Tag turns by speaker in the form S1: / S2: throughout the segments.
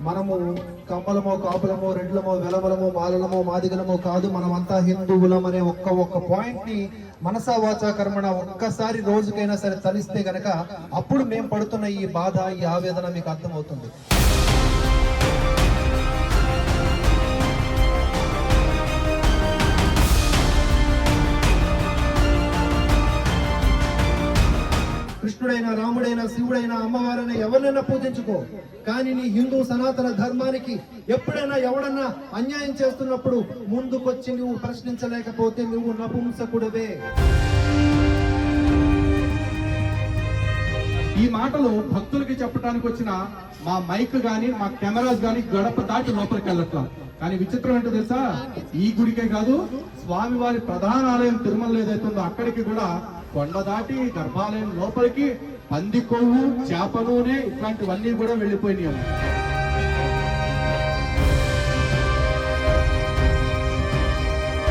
S1: మనము కమ్మలమో కాపులమో రెడ్లమో వెలమలమో మాలలమో మాదిగలమో కాదు మనమంతా హిందువులం అనే ఒక్క ఒక్క పాయింట్ని మనసా వాచా కర్మణ ఒక్కసారి రోజుకైనా సరే తలిస్తే గనక అప్పుడు మేము పడుతున్న ఈ బాధ ఈ ఆవేదన మీకు అర్థమవుతుంది. కృష్ణుడైనా రాముడైనా శివుడైనా అమ్మవారైనా ఎవరినైనా పూజించుకో. కానీ నీ హిందూ సనాతన ధర్మానికి ఎప్పుడైనా ఎవడన్నా అన్యాయం చేస్తున్నప్పుడు ముందుకొచ్చి నువ్వు ప్రశ్నించలేకపోతే నువ్వు నపుంసకుడవే.
S2: ఈ మాటలు భక్తులకి చెప్పడానికి వచ్చిన మా మైక్ గాని మా కెమెరాస్ గాని గడప దాటి లోపలికి వెళ్ళట్లా. కానీ విచిత్రం ఏంటో తెలుసా? ఈ గుడికే కాదు స్వామివారి ప్రధాన ఆలయం తిరుమల ఏదైతే ఉందో అక్కడికి కూడా కొండ దాటి గర్భాలయం లోపలికి పంది కొవ్వు చేప నూనె ఇట్లాంటివన్నీ కూడా వెళ్ళిపోయినాయి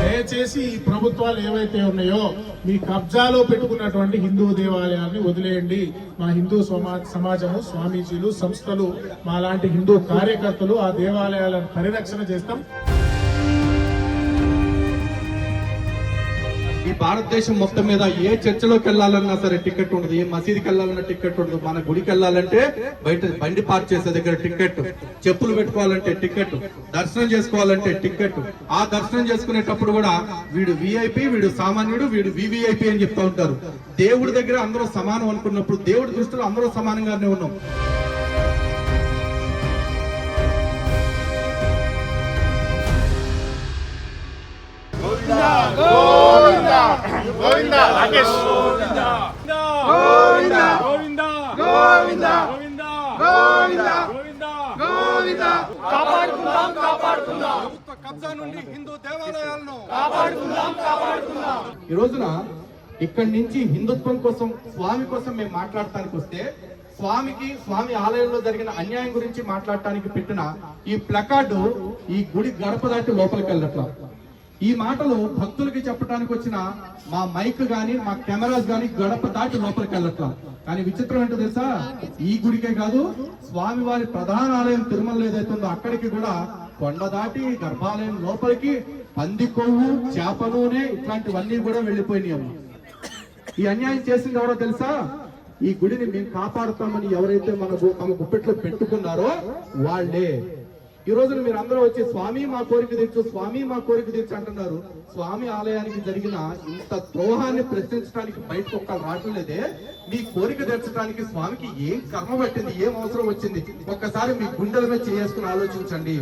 S3: దయచేసి ఈ ప్రభుత్వాలు ఏవైతే ఉన్నాయో మీ కబ్జాలో పెట్టుకున్నటువంటి హిందూ దేవాలయాన్ని వదిలేయండి. మా హిందూ సమా- సమాజము స్వామీజీలు సంస్థలు మా లాంటి హిందూ కార్యకర్తలు ఆ దేవాలయాలను పరిరక్షణ చేస్తాం.
S2: భారతదేశం మొత్తం మీద ఏ చర్చలోకి వెళ్ళాలన్నా సరే టికెట్ ఉండదు ఏ మసీదుకి వెళ్ళాలన్నా టికెట్ ఉండదు. మన గుడికి వెళ్ళాలంటే బయట బండి పార్క్ చేసే దగ్గర టికెట్ చెప్పులు పెట్టుకోవాలంటే టికెట్ దర్శనం చేసుకోవాలంటే టికెట్. ఆ దర్శనం చేసుకునేటప్పుడు కూడా వీడు విఐపి వీడు సామాన్యుడు వీడు వివిఐపి అని చెప్తా ఉంటారు. దేవుడి దగ్గర అందరూ సమానం అనుకున్నప్పుడు దేవుడి దృష్టిలో అందరూ సమానంగానే ఉన్నాం. ఈ రోజున ఇక్కడి నుంచి హిందుత్వం కోసం స్వామి కోసం మేము మాట్లాడటానికి వస్తే స్వామికి స్వామి ఆలయంలో జరిగిన అన్యాయం గురించి మాట్లాడటానికి పెట్టిన ఈ ప్లకార్డు ఈ గుడి గడప దాటి లోపలికి వెళ్ళట్లా. ఈ మాటలు భక్తులకి చెప్పడానికి వచ్చిన మా మైక్ గాని మా కెమెరాస్ గాని గడప దాటి లోపలికి వెళ్ళట్లా. కానీ విచిత్రం ఏంటో తెలుసా? ఈ గుడికే కాదు స్వామివారి ప్రధాన ఆలయం తిరుమల ఏదైతే ఉందో అక్కడికి కూడా కొండ దాటి గర్భాలయం లోపలికి పంది కొవ్వు చేప నూనె ఇట్లాంటివన్నీ కూడా వెళ్ళిపోయినాయి ఈ అన్యాయం చేసింది ఎవరో తెలుసా? ఈ గుడిని మేము కాపాడుతామని ఎవరైతే మన తమ గుప్పెట్లో పెట్టుకున్నారో వాళ్ళే. ఈ రోజున మీరు అందరూ వచ్చి స్వామి మా కోరిక తీర్చు స్వామి మా కోరిక తీర్చు అంటున్నారు. స్వామి ఆలయానికి జరిగిన ఇంత ద్రోహాన్ని ప్రశ్నించడానికి బయటకు ఒక్క రావట్లేదే మీ కోరిక తీర్చడానికి స్వామికి ఏం కర్మ పట్టింది ఏం అవసరం వచ్చింది ఒక్కసారి మీ గుండెల మీద చేసుకుని ఆలోచించండి.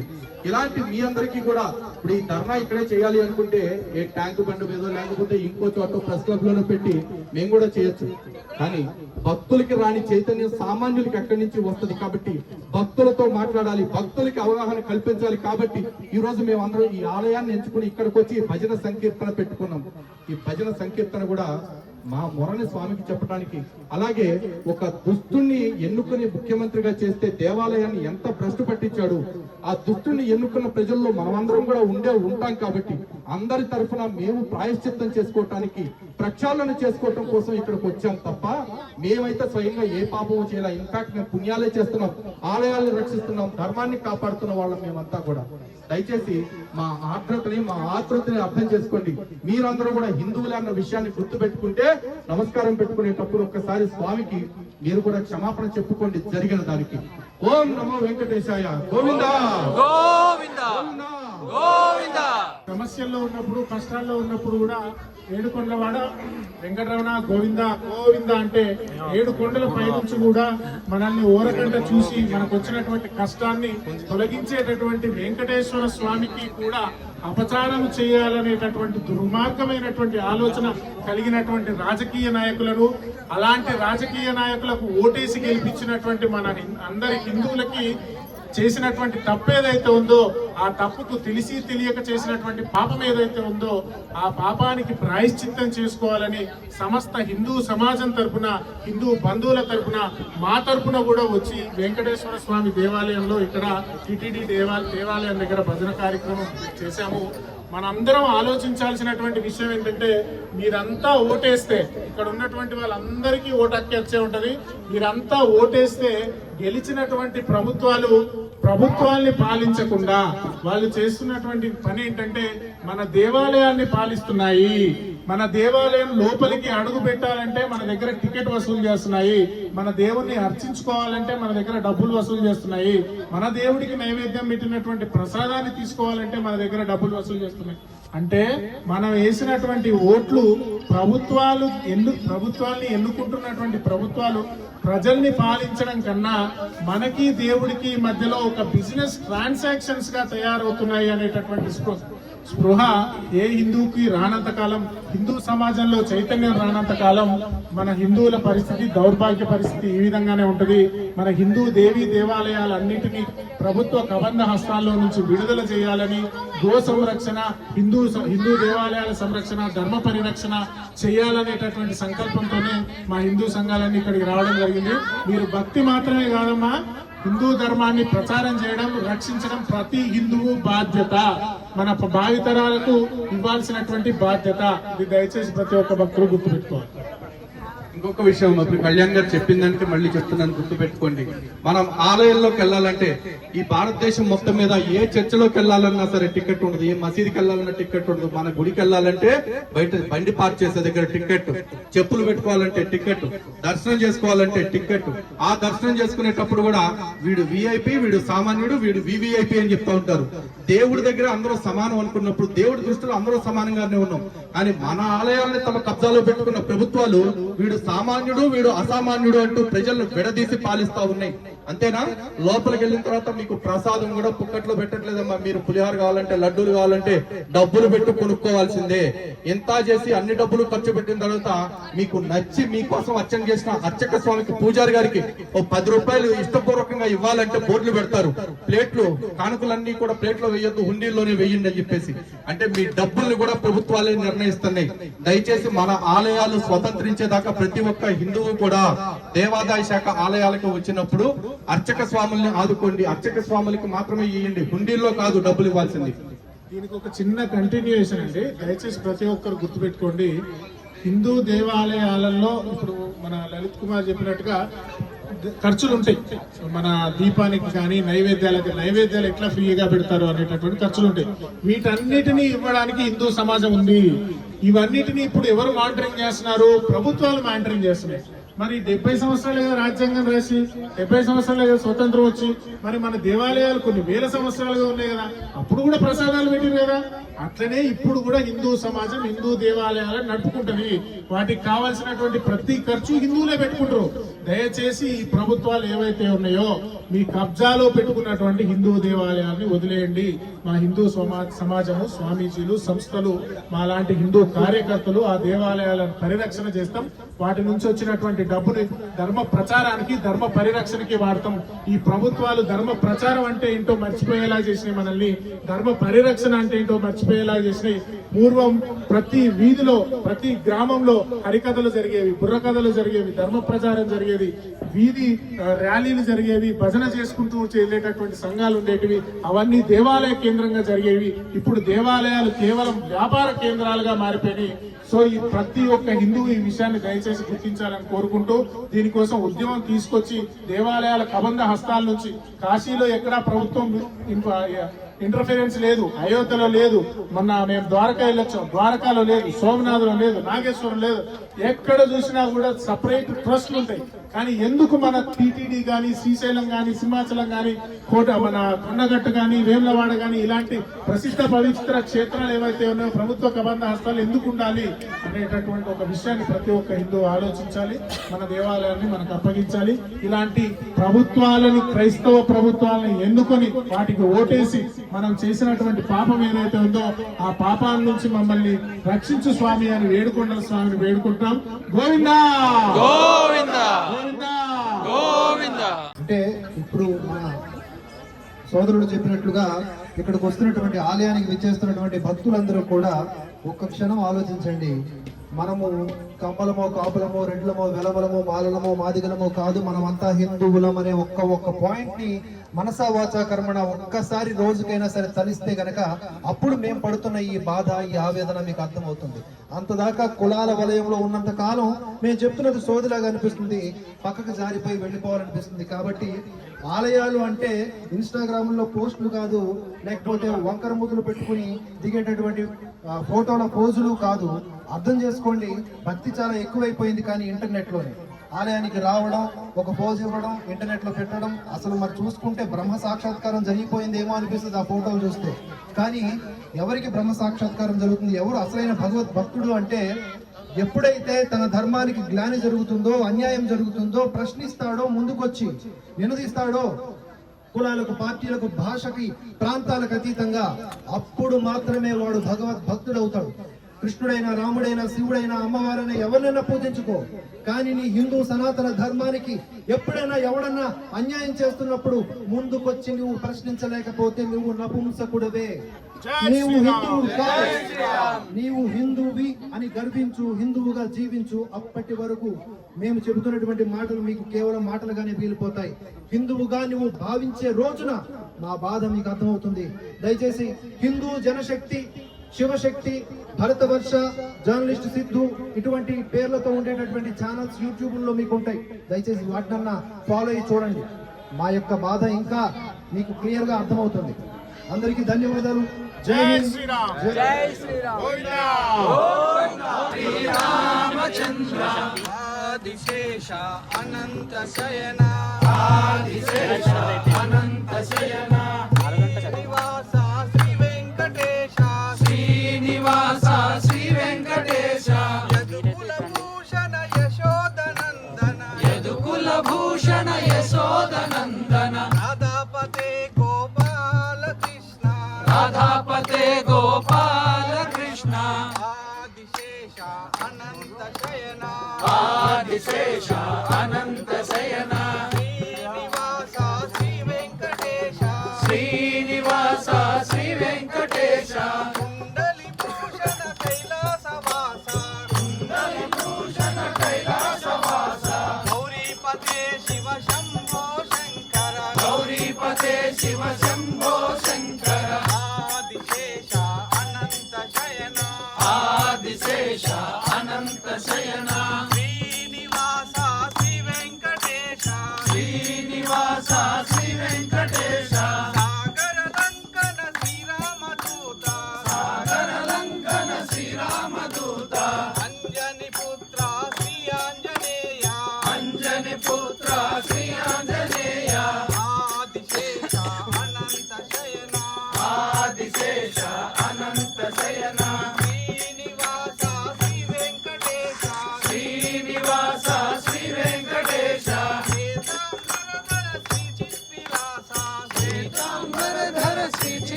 S2: ఇలాంటి మీ అందరికీ కూడా ఇప్పుడు ఈ ధర్నా ఇక్కడే చేయాలి అనుకుంటే ఏ ట్యాంక్ బండ్ మీద లేకపోతే ఇంకో చోట ప్రెస్ క్లబ్లోనే పెట్టి మేము కూడా చేయొచ్చు. కానీ భక్తులకి రాని చైతన్యం సామాన్యులకి ఎక్కడి నుంచి వస్తుంది కాబట్టి భక్తులతో మాట్లాడాలి. భక్తులకి అవగాహన కల్పించాలి కాబట్టి ఈ రోజు మేము అందరం ఈ ఆలయాన్ని ఎంచుకుని ఇక్కడికి వచ్చి భజన సంకీర్తన పెట్టుకున్నాం. ఈ భజన సంకీర్తన కూడా మా మొరని స్వామికి చెప్పడానికి. అలాగే ఒక దుస్తుణ్ణి ఎన్నుకుని ముఖ్యమంత్రిగా చేస్తే దేవాలయాన్ని ఎంత భ్రష్టు పట్టించాడు. ఆ దుస్తుని ఎన్నుకున్న ప్రజల్లో మనమందరం కూడా ఉండే ఉంటాం కాబట్టి అందరి తరఫున మేము ప్రాయశ్చిత్తం చేసుకోవటానికి ప్రక్షాళన చేసుకోవటం కోసం ఇక్కడికి వచ్చాం తప్ప మేమైతే స్వయంగా ఏ పాపము చేయాలి. ఇన్ఫాక్ట్ మేము పుణ్యాలే చేస్తున్నాం. ఆలయాలను రక్షిస్తున్నాం. ధర్మాన్ని కాపాడుతున్న వాళ్ళం మేమంతా కూడా. దయచేసి మా ఆర్ద్రతని మా ఆతృతని అర్థం చేసుకోండి. మీరందరూ కూడా హిందువులే అన్న విషయాన్ని గుర్తు పెట్టుకుంటే నమస్కారం పెట్టుకునేటప్పుడు ఒక్కసారి స్వామికి మీరు కూడా క్షమాపణ చెప్పుకోండి జరిగిన దానికి. ఓం నమో వెంకటేశాయ. గోవిందా!
S4: గోవింద! గోవింద!
S3: సమస్యల్లో ఉన్నప్పుడు కష్టాల్లో ఉన్నప్పుడు కూడా ఏడు కొండలవాడ వెంకటరమణ గోవింద గోవింద అంటే ఏడు కొండల పైనుంచి కూడా మనల్ని ఓరకంట చూసి మనకు వచ్చినటువంటి కష్టాన్ని తొలగించేటటువంటి వెంకటేశ్వర స్వామికి కూడా అపచారం చేయాలనేటటువంటి దుర్మార్గమైనటువంటి ఆలోచన కలిగినటువంటి రాజకీయ నాయకులను అలాంటి రాజకీయ నాయకులకు ఓటేసి గెలిపించినటువంటి మన అందరి హిందువులకి చేసినటువంటి తప్పు ఏదైతే ఉందో ఆ తప్పుకు తెలిసి తెలియక చేసినటువంటి పాపం ఏదైతే ఉందో ఆ పాపానికి ప్రాయశ్చిత్తం చేసుకోవాలని సమస్త హిందూ సమాజం తరపున హిందూ బంధువుల తరపున మా తరపున కూడా వచ్చి వెంకటేశ్వర స్వామి దేవాలయంలో ఇక్కడ టిటిడి దేవాలయం దగ్గర భజన కార్యక్రమం చేశాము. మనందరం ఆలోచించాల్సినటువంటి విషయం ఏంటంటే మీరంతా ఓటేస్తే ఇక్కడ ఉన్నటువంటి వాళ్ళందరికీ ఓటు హక్కు వచ్చే ఉంటుంది. మీరంతా ఓటేస్తే గెలిచినటువంటి ప్రభుత్వాలు ప్రభుత్వాల్ని పాలించకుండా వాళ్ళు చేస్తున్నటువంటి పని ఏంటంటే మన దేవాలయాల్ని పాలిస్తున్నాయి. మన దేవాలయం లోపలికి అడుగు పెట్టాలంటే మన దగ్గర టికెట్ వసూలు చేస్తున్నాయి. మన దేవుణ్ణి అర్చించుకోవాలంటే మన దగ్గర డబ్బులు వసూలు చేస్తున్నాయి. మన దేవుడికి నైవేద్యం పెట్టినటువంటి ప్రసాదాన్ని తీసుకోవాలంటే మన దగ్గర డబ్బులు వసూలు చేస్తున్నాయి. అంటే మనం వేసినటువంటి ఓట్లు ప్రభుత్వాలు ఎన్ను ప్రభుత్వాల్ని ఎన్నుకుంటున్నటువంటి ప్రభుత్వాలు ప్రజల్ని పాలించడం కన్నా మనకి దేవుడికి మధ్యలో ఒక బిజినెస్ ట్రాన్సాక్షన్స్గా తయారవుతున్నాయి అనేటటువంటి స్పృహ స్పృహ ఏ హిందూకి రానంత కాలం హిందూ సమాజంలో చైతన్యం రానంత కాలం మన హిందువుల పరిస్థితి దౌర్భాగ్య పరిస్థితి ఈ విధంగానే ఉంటుంది. మన హిందూ దేవీ దేవాలయాలన్నింటినీ ప్రభుత్వ కబంధ హస్తాల్లో నుంచి విడుదల చేయాలని గో సంరక్షణ హిందూ హిందూ దేవాలయాల సంరక్షణ ధర్మ పరిరక్షణ చేయాలనేటటువంటి సంకల్పంతోనే మా హిందూ సంఘాలన్నీ ఇక్కడికి రావడం జరిగింది. మీరు భక్తి మాత్రమే కాదమ్మా హిందూ ధర్మాన్ని ప్రచారం చేయడం రక్షించడం ప్రతి హిందువు బాధ్యత. మన భావితరాలకు ఇవ్వాల్సినటువంటి బాధ్యత. ఇది దయచేసి ప్రతి ఒక్క భక్తులు గుర్తుపెట్టుకోవాలి.
S2: ఇంకొక విషయం ఇప్పుడు కళ్యాణ్ గారు చెప్పిందంటే మళ్ళీ చెప్తున్నాను గుర్తుపెట్టుకోండి. మనం ఆలయంలోకి వెళ్ళాలంటే ఈ భారతదేశం మొత్తం మీద ఏ చర్చలోకి వెళ్ళాలన్నా సరే టికెట్ ఉండదు ఏ మసీదుకి వెళ్ళాలన్నా టికెట్ ఉండదు. మన గుడికి వెళ్ళాలంటే బయట బండి పార్క్ చేసే దగ్గర టికెట్ చెప్పులు పెట్టుకోవాలంటే టికెట్ దర్శనం చేసుకోవాలంటే టికెట్. ఆ దర్శనం చేసుకునేటప్పుడు కూడా వీడు విఐపి వీడు సామాన్యుడు వీడు వివిఐపి అని చెప్తా ఉంటారు. దేవుడి దగ్గర అందరూ సమానం అనుకున్నప్పుడు దేవుడి దృష్టిలో అందరూ సమానంగానే ఉన్నాం. కానీ మన ఆలయాల్ని తమ కబ్జాలో పెట్టుకున్న ప్రభుత్వాలు వీడు సామాన్యుడు వీడు అసామాన్యుడు అంటూ ప్రజలను విడదీసి పాలిస్తా ఉన్నాయి. అంతేనా? లోపలికి వెళ్ళిన తర్వాత మీకు ప్రసాదం కూడా పుక్కట్లో పెట్టట్లేదమ్మా. మీరు పులిహార కావాలంటే లడ్డూలు కావాలంటే డబ్బులు పెట్టి కొనుక్కోవాల్సిందే. ఎంత చేసి అన్ని డబ్బులు ఖర్చు పెట్టిన తర్వాత మీకు నచ్చి మీకోసం అర్చన చేసిన అర్చక స్వామికి పూజారి గారికి ఓ పది రూపాయలు ఇష్టపూర్వకంగా ఇవ్వాలంటే బోర్డులు పెడతారు. ప్లేట్లు కానుకలన్నీ కూడా ప్లేట్లో వేయొద్దు హుండీల్లోనే వేయండి అని చెప్పేసి. అంటే మీ డబ్బుల్ని కూడా ప్రభుత్వాలే నిర్ణయిస్తున్నాయి. దయచేసి మన ఆలయాలు స్వతంత్రించేదాకా ప్రతి ఒక్క హిందువు కూడా దేవాదాయ శాఖ ఆలయాలకు వచ్చినప్పుడు అర్చక స్వాముల్ని ఆదుకోండి. అర్చక స్వాములకి మాత్రమే ఇవ్వండి హుండీల్లో కాదు డబ్బులు ఇవ్వాల్సింది.
S3: దీనికి ఒక చిన్న కంటిన్యూయేషన్ అండి. దయచేసి ప్రతి ఒక్కరు గుర్తుపెట్టుకోండి. హిందూ దేవాలయాలలో ఇప్పుడు మన లలిత్ కుమార్ చెప్పినట్టుగా ఖర్చులు ఉంటాయి. మన దీపానికి కానీ నైవేద్యాలకి నైవేద్యాలు ఎట్లా ఫ్రీగా పెడతారు అనేటటువంటి ఖర్చులు ఉంటాయి. వీటన్నిటినీ ఇవ్వడానికి హిందూ సమాజం ఉంది. ఇవన్నిటిని ఇప్పుడు ఎవరు మానిటరింగ్ చేస్తున్నారు? ప్రభుత్వాలు మానిటరింగ్ చేస్తున్నాయి. మరి డెబ్బై సంవత్సరాలుగా రాజ్యాంగం రాసి డెబ్బై సంవత్సరాలుగా స్వతంత్రం వచ్చి మరి మన దేవాలయాలు కొన్ని వేల సంవత్సరాలుగా ఉన్నాయి కదా అప్పుడు కూడా ప్రసాదాలు పెట్టిరు కదా. అట్లనే ఇప్పుడు కూడా హిందూ సమాజం హిందూ దేవాలయాలను నడుపుకుంటుంది. వాటికి కావాల్సినటువంటి ప్రతి ఖర్చు హిందువులే పెట్టుకుంటారు. దయచేసి ఈ ప్రభుత్వాలు ఏవైతే ఉన్నాయో మీ కబ్జాలో పెట్టుకున్నటువంటి హిందూ దేవాలయాన్ని వదిలేయండి. మా హిందూ సమాజము స్వామీజీలు సంస్థలు మా లాంటి హిందూ కార్యకర్తలు ఆ దేవాలయాలను పరిరక్షణ చేస్తాం. వాటి నుంచి వచ్చినటువంటి డబ్బుని ధర్మ ప్రచారానికి ధర్మ పరిరక్షణకి వాడతాం. ఈ ప్రభుత్వాలు ధర్మ ప్రచారం అంటే ఏంటో మర్చిపోయేలా చేసినాయి మనల్ని. ధర్మ పరిరక్షణ అంటే ఏంటో మర్చిపోయేలా చేసినాయి. పూర్వం ప్రతి వీధిలో ప్రతి గ్రామంలో హరికథలు జరిగేవి బుర్రకథలు జరిగేవి ధర్మ ప్రచారం జరిగేది వీధి ర్యాలీలు జరిగేవి భజన చేసుకుంటూ చేయలేటటువంటి సంఘాలు ఉండేటివి అవన్నీ దేవాలయ కేంద్రంగా జరిగేవి. ఇప్పుడు దేవాలయాలు కేవలం వ్యాపార కేంద్రాలుగా మారిపోయినాయి. సో ఈ ప్రతి ఒక్క హిందువు ఈ విషయాన్ని దయచేసి గుర్తించాలని కోరుకుంటూ దీనికోసం ఉద్యమం తీసుకొచ్చి దేవాలయాల కబంధ హస్తాల నుంచి కాశీలో ఎక్కడా ప్రభుత్వం ఇంటర్ఫిరెన్స్ లేదు అయోధ్యలో లేదు మొన్న మేము ద్వారకా వెళ్ళొచ్చాం. ద్వారకాలో లేదు సోమనాథ్లో లేదు నాగేశ్వరం లేదు. ఎక్కడ చూసినా కూడా సపరేట్ ట్రస్ట్లు ఉంటాయి. కానీ ఎందుకు మన టీటీడీ కానీ శ్రీశైలం కానీ సింహాచలం కానీ కోట మన కొండగట్టు కానీ వేములవాడ కానీ ఇలాంటి ప్రసిద్ధ పవిత్ర క్షేత్రాలు ఏవైతే ఉన్నాయో ప్రభుత్వ కబంధ హస్తాలు ఎందుకు ఉండాలి అనేటటువంటి ఒక విషయాన్ని ప్రతి ఒక్క హిందూ ఆలోచించాలి. మన దేవాలయాన్ని మనకు అప్పగించాలి. ఇలాంటి ప్రభుత్వాలని క్రైస్తవ ప్రభుత్వాలను ఎన్నుకొని వాటికి ఓటేసి మనం చేసినటువంటి పాపం ఏదైతే ఉందో ఆ పాపాల నుంచి మమ్మల్ని రక్షించు స్వామి అని వేడుకొండల స్వామిని వేడుకుంటాం గోవిందా
S4: గోవింద
S3: గోవిందా!
S4: గోవింద!
S1: అంటే ఇప్పుడు మన సోదరుడు చెప్పినట్లుగా ఇక్కడికి వస్తున్నటువంటి ఆలయానికి విచ్చేస్తున్నటువంటి భక్తులందరూ కూడా ఒక్క క్షణం ఆలోచించండి. మనము కమ్మలమో కాపులమో రెడ్లమో వెలవలమో మాలలమో మాదిగలమో కాదు మనమంతా హిందువులం అనే ఒక్క ఒక్క పాయింట్ని మనసా వాచా కర్మణ ఒక్కసారి రోజుకైనా సరే తలిస్తే గనక అప్పుడు మేము పడుతున్న ఈ బాధ ఈ ఆవేదన మీకు అర్థమవుతుంది. అంతదాకా కులాల వలయంలో ఉన్నంత కాలం మేము చెప్తున్నది సోదిలాగా అనిపిస్తుంది. పక్కకు జారిపోయి వెళ్ళిపోవాలనిపిస్తుంది. కాబట్టి ఆలయాలు అంటే ఇన్స్టాగ్రామ్లో పోస్టులు కాదు లేకపోతే వంకర ముద్దులు పెట్టుకుని దిగేటటువంటి ఫోటోల పోజులు కాదు. అర్థం చేసుకోండి భక్తి చాలా ఎక్కువైపోయింది కానీ ఇంటర్నెట్లోనే. ఆలయానికి రావడం ఒక పోజ్ ఇవ్వడం ఇంటర్నెట్లో పెట్టడం అసలు మరి చూసుకుంటే బ్రహ్మ సాక్షాత్కారం జరిగిపోయిందేమో అనిపిస్తుంది ఆ ఫోటోలు చూస్తే. కానీ ఎవరికి బ్రహ్మ సాక్షాత్కారం జరుగుతుంది? ఎవరు అసలైన భగవద్ భక్తుడు అంటే ఎప్పుడైతే తన ధర్మానికి గ్లాని జరుగుతుందో అన్యాయం జరుగుతుందో ప్రశ్నిస్తాడో ముందుకొచ్చి నినదీస్తాడో కులాలకు పార్టీలకు భాషకి ప్రాంతాలకు అతీతంగా అప్పుడు మాత్రమే వాడు భగవద్ భక్తుడు అవుతాడు కృష్ణుడైనా రాముడైనా శివుడైనా అమ్మవారైనా ఎవరినైనా పూజించుకో. కానీ నీ హిందూ సనాతన ధర్మానికి ఎప్పుడైనా ఎవడన్నా అన్యాయం చేస్తున్నప్పుడు ముందుకొచ్చి నువ్వు ప్రశ్నించలేకపోతే నువ్వు నపుంసకుడవే. నీవు హిందువు. నీవు హిందువి అని గర్వించు హిందువుగా జీవించు. అప్పటి వరకు మేము చెబుతున్నటువంటి మాటలు మీకు కేవలం మాటలుగానే వీలిపోతాయి. హిందువుగా నువ్వు భావించే రోజున మా బాధ మీకు అర్థమవుతుంది. దయచేసి హిందూ జనశక్తి శివశక్తి భరతవర్ష జర్నలిస్ట్ సిద్ధు ఇటువంటి పేర్లతో ఉండేటటువంటి ఛానల్స్ యూట్యూబ్లో మీకు ఉంటాయి దయచేసి వాటినన్నా ఫాలో అయ్యి చూడండి. మా యొక్క బాధ ఇంకా మీకు క్లియర్గా అర్థమవుతుంది. అందరికీ ధన్యవాదాలు. జై హింద్. జై
S5: ఆదిశేష అనంత శయన. ఆదిశేష అనంత శయన. ఆదిశేష అనంత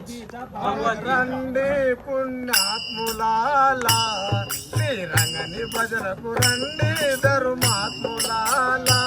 S6: రండి పుణ్యాత్ములాలా శ్రీరంగని భజనకు రండి ధర్మాత్ములాలా.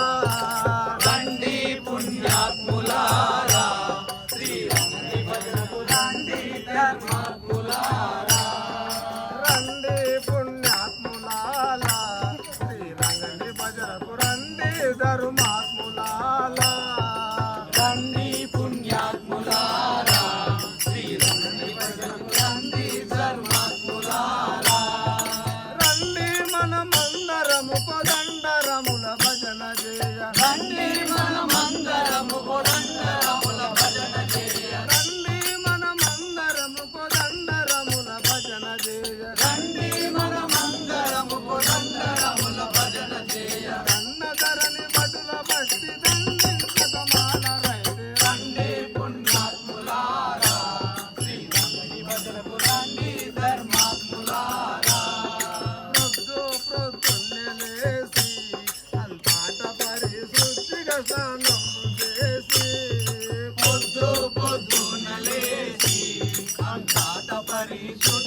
S5: పరిశుద్ధ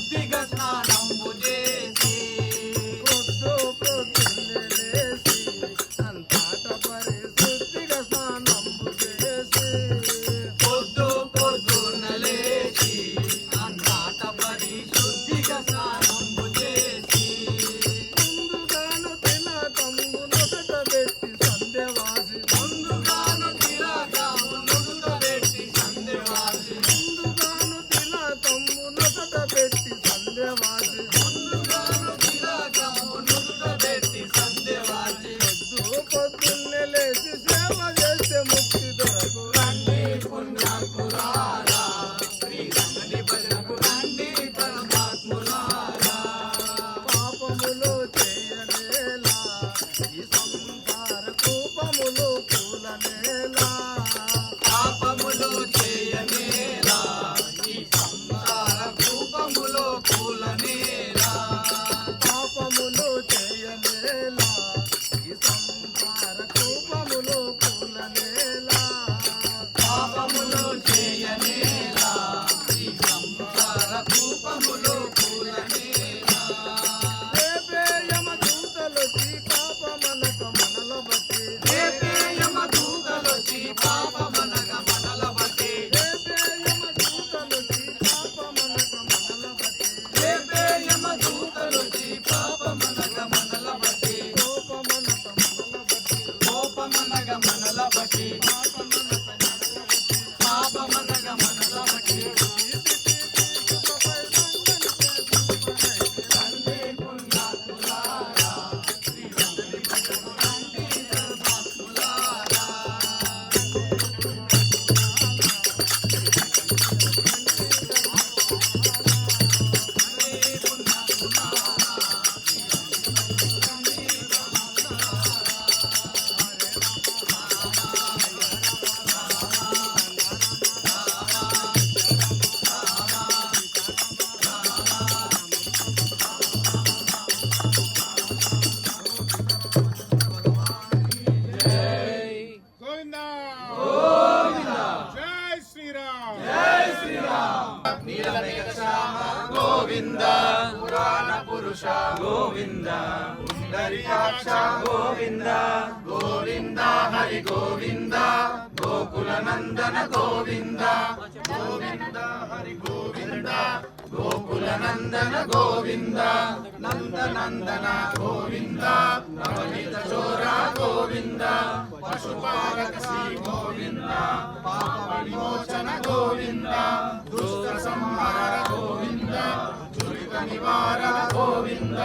S3: గోవింద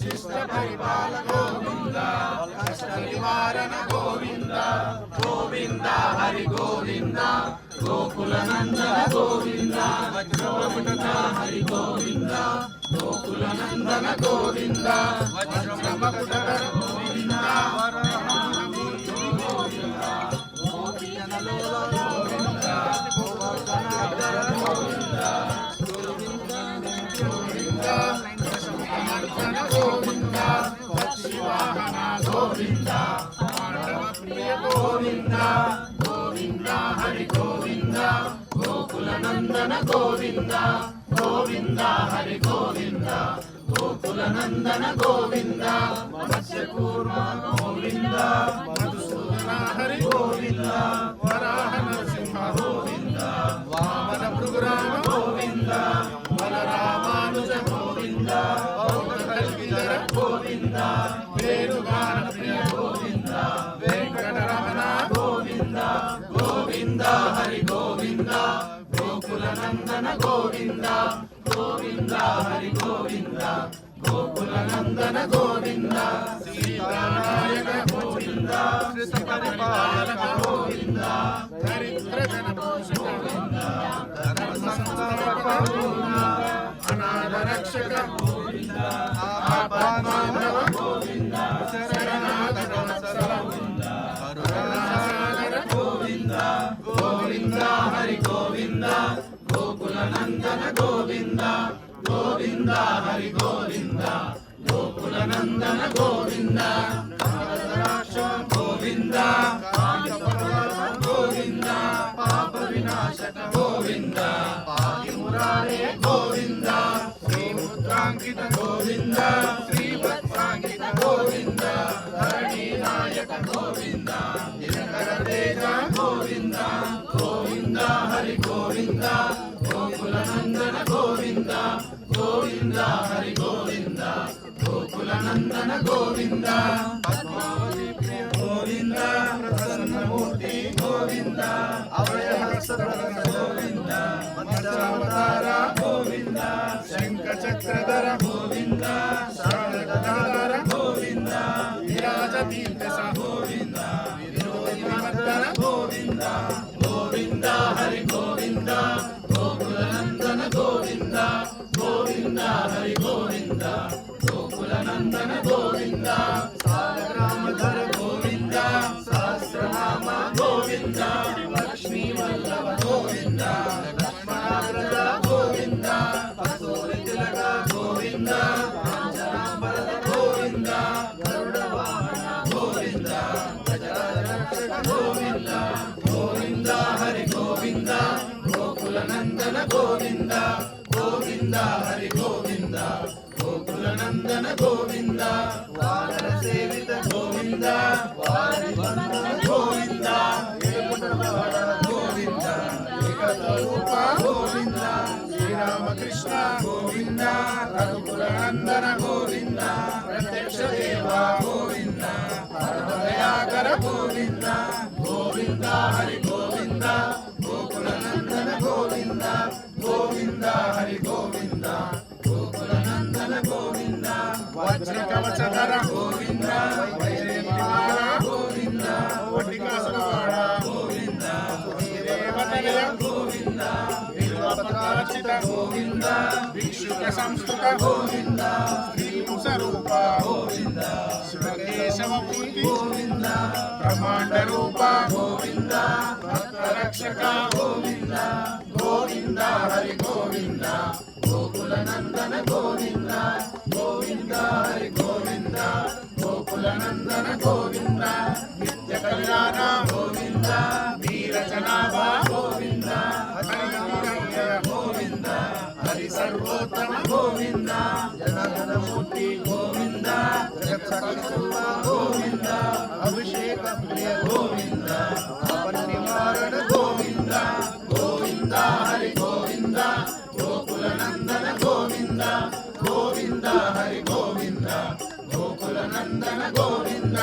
S5: శిష్ట పరిపాలన గోవింద కష్ట నివారణ గోవింద గోవింద హరి గోవింద గోకుల నందన గోవింద వజ్రముట హరి గోవింద గోకుల నందన గోవింద గోవింద వాహన గోవింద. పాండవ ప్రియ గోవింద. గోవింద హరి గోవింద. గోకుల నందన గోవింద గోవింద. హరి నందన గోవింద. సీతానాయక గోవింద. శ్రీ పరిపాలక గోవింద. దరిద్ర జన గోవింద. ధర్మ సంస్థాపక గోవింద. అనాథ రక్షక గోవింద. ఆపద్బాంధవ గోవింద దినకర తేజ గోవింద గోవింద హరి గోవింద గోకుల నందన గోవింద గోవింద హరి గోవింద గోకుల నందన గోవింద పద్మావతి ప్రియ గోవింద ప్రసన్నమూర్తి గోవింద అభయహస్త గోవింద నందన గోవింద సాగరామధర గోవింద సహస్రనామ గోవింద లక్ష్మీ వల్లభ గోవింద లక్ష్మణాగ్రజ గోవింద పసూరి తిలక గోవింద కాంచనాంబరద గోవింద గరుడ వాహన గోవింద గజరాజ గోవింద గోవింద హరి గోవింద గోకుల నందన గోవింద గోవింద హరి గోవింద. నందన గోవింద వానర సేవిత గోవింద వారి వందన గోవింద గోవింద ఏకస్వరూప గోవింద శ్రీరామకృష్ణ గోవింద రఘుకుల నందన గోవింద ప్రత్యక్ష దేవ గోవింద పరమదయాకర గోవింద గోవింద హరి గోవింద గోకుల నందన గోవింద గోవింద హరి గోవింద. గోవింద వజ్ర కవచధర గోవింద గోవింద వడ్డికాసులవాడ గోవింద దేవతలయ గోవింద విల్వపత్రార్చిత గోవింద భిక్షుక సంస్కృత గోవింద శ్రీముస రూప గోవింద శివకేశవ గోవింద బ్రహ్మాండ రూప గోవింద గోవింద గోవింద హరి గోవింద. గోకుల నందన గోవింద గోవింద హరి గోవింద. గోకుల నందన గోవింద నిత్య కళ్యాణ గోవింద వీర గోవింద గోవింద హరి సర్వోత్తమ గోవింద జనగణ మూర్తి గోవింద గోవింద అభిషేక ప్రియ గోవింద ఆపద నివారణ గోవింద. గోవింద? హరి గోవింద? గోకుల నందన గోవింద? గోవింద? హరి గోవింద? గోకుల నందన గోవింద?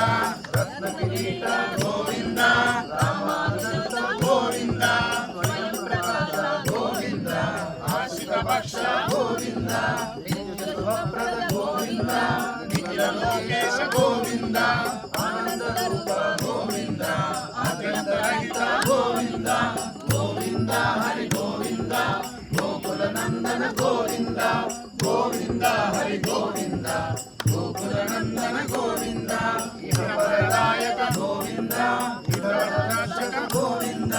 S5: రత్న కిరీట గోవింద? హరి గోవింద గోకుల నందన గోవింద గోవింద హరి గోవింద గోకుల నందన గోవింద ఇహపరదాయక గోవింద ఇహపరదాక్షక గోవింద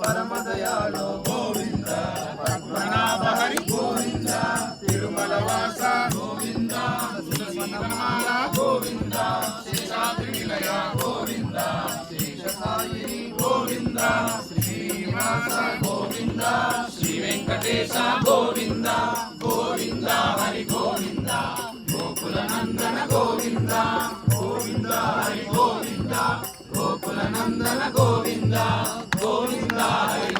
S5: పరమదయాళో గోవింద పద్మనాభ హరి గోవింద తిరుమల వాస గోవింద గోవింద వెంకటేశ గోవింద గోవింద హరి గోవింద గోకుల నందన గోవింద గోవింద హరి గోవింద గోకుల నందన గోవింద గోవింద హరి